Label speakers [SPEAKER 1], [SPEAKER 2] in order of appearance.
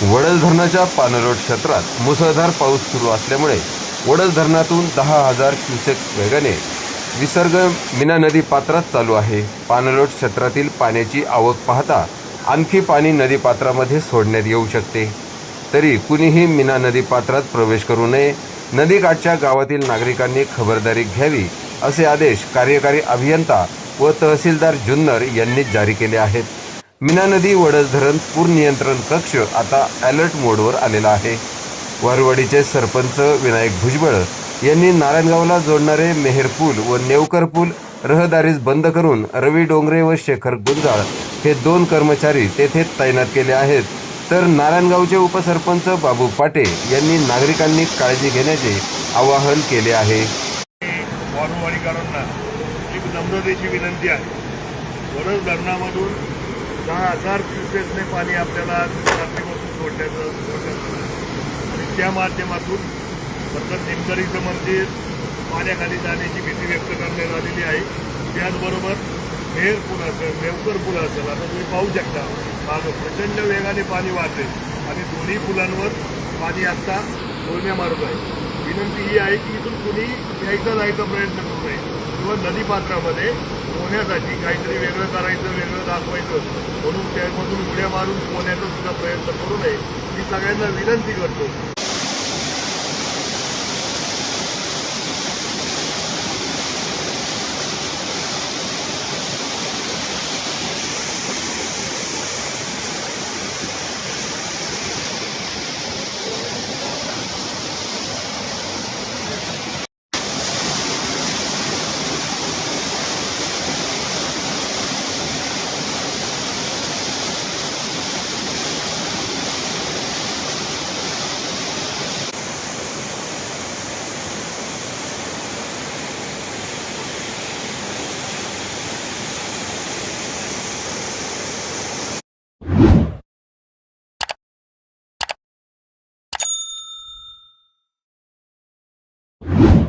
[SPEAKER 1] वडल धरणाच्या पाणलोट क्षेत्रात मुसळधार पाऊस सुरू असल्यामुळे वडल धरणातून दहा हजार क्युसेक वेगाने विसर्ग मीना नदी पात्रात चालू आहे. पाणलोट क्षेत्रातील पाण्याची आवक पाहता आणखी पाणी नदीपात्रामध्ये सोडण्यात येऊ शकते. तरी कुणीही मीना नदी पात्रात प्रवेश करू नये. नदीकाठच्या गावातील नागरिकांनी खबरदारी घ्यावी असे आदेश कार्यकारी अभियंता व तहसीलदार जुन्नर यांनी जारी केले आहेत. मीना नदी वडस धरण पूर नियंत्रण कक्ष आता अलर्ट मोडवर आलेला आहे. वारवाडीचे सरपंच विनायक भुजबळ यांनी नारायणगावला जोडणारे मेहेर पूल व नेवकर पूल रहदारीस बंद करून रवी डोंगरे व शेखर गुंजाळ हे दोन कर्मचारी तेथे तैनात केले आहेत. तर नारायणगावचे उपसरपंच बाबू पाटे यांनी नागरिकांनी काळजी घेण्याचे आवाहन केले आहे.
[SPEAKER 2] एक नम्रतेची विनंती आहे. धरणामधून हजार क्युसेसने पाणी आपल्याला रात्रीपासून सोडण्याचं सोडण्यात आणि त्या माध्यमातून फक्त निमकरीचं मंदिर पाण्याखाली जाण्याची भीती व्यक्त करण्यात आलेली आहे. त्याचबरोबर मेहर पूल असेल मेवकर पूल असेल आता तुम्ही पाहू शकता. मागं प्रचंड वेगाने पाणी वाहते आणि दोन्ही पुलांवर पाणी आत्ता बोलण्या मारत आहे. विनंती ही आहे की इथून कुणी यायचा जायचा प्रयत्न करू नये. किंवा नदीपात्रामध्ये पोहण्यासाठी काहीतरी वेगळं करायचं वेगळं दाखवायचं. म्हणून त्यामधून उड्या मारून पोहण्याचा सुद्धा प्रयत्न करू नये. मी सगळ्यांना विनंती करतो. you.